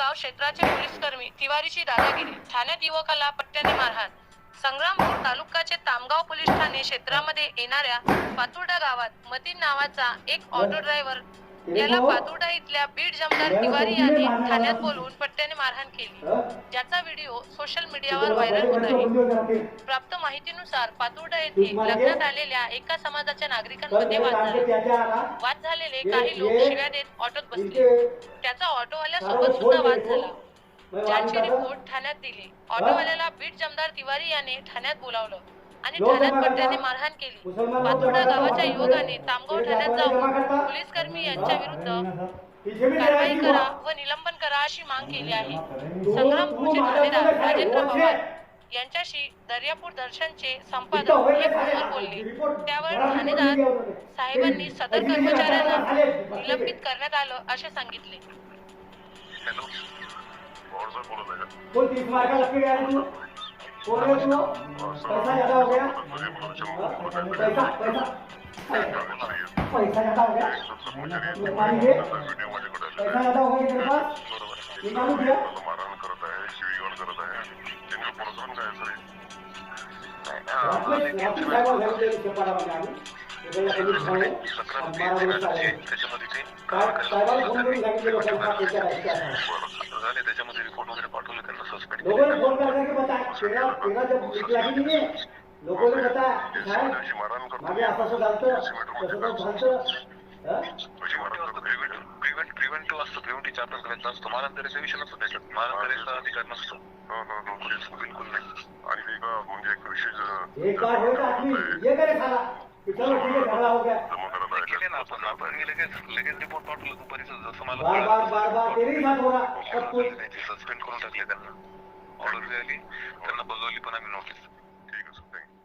गाव क्षेत्राचे पोलीसकर्मी तिवारीची दादागिरी. ठाण्यात युवकाला पट्ट्याने मारहाण. संग्रामपूर तालुक्याचे तामगाव पोलीस ठाणे क्षेत्रामध्ये येणाऱ्या पातुर्डा गावात मतीन नावाचा एक ऑटो ड्रायव्हर याला पातुर्डा इथल्या बीड जमदार तिवारी याने ठाण्यात बोलवून पट्ट्याने मारहाण केली. ज्याचा व्हिडिओ सोशल मीडियावर व्हायरल होत आहे. प्राप्त माहितीनुसार पातुर्डा येथे लग्नात आलेल्या एका समाजाच्या नागरिकांमध्ये वाद झाला. वाद झालेले काही लोक शिव्या देत ऑटोत बसले. त्याचा ऑटोवाल्यासोबत सुद्धा वाद झाला. ज्याची रिपोर्ट ठाण्यात दिली. ऑटोवाल्याला बीट जमदार तिवारी याने ठाण्यात बोलावलं. आणि ठाण्यात पट्ट्याने मारहाण केली. पातुर्डा गावाच्या युवकाने तामगाव ठाण्यात जाऊन पोलीस कर्मी यांच्या विरुद्ध कारवाई करा व निलंबन करा अशी माग केली आहे. ठाणेदार राजेंद्र पवार यांच्याशी दर्यापूर दर्शनचे संपादक हे फोनवर बोलले. त्यावर ठाणेदार साहेबांनी सदर कर्मचाऱ्यांना निलंबित करण्यात आलं असे सांगितले. हॅलो. बोल रहे तू. पैसा ज्यादा हो गया. हाँ? पैसा पैसा. पैसा ज्यादा हो गया. पानी है. पैसा. ज्यादा हो गया तेरे पास. या है क्या? है. झाले त्याच्यामध्ये रिपोर्ट वगैरे त्यांना सस्पेंड लोगों ने बताया तेरा तेरा जब लिख लगी नहीं है लोगों ने बताया साहब मागे असं असं झालं तसं झालं हं? प्रिव्हेंट प्रिव्हेंटिव्ह असतो प्रिव्हेंटिव्ह चार्टर करायचा असतो मारांतरीचा विषय नसतो त्याच्यात मारांतरीचा अधिकार नसतो बिलकुल नाही आणि ते का म्हणजे एक विशेष आदमी ये करे चलो ठीक है हो गया आपण आपण लगेच लगेच रिपोर्ट पाठवलं दुपारीच जसं मला बार बार बार बार तेरे ही हो सब कुछ सस्पेंड करून टाकले त्यांना ऑर्डर आली त्यांना बजवली पण आम्ही नोटीस ठीक आहे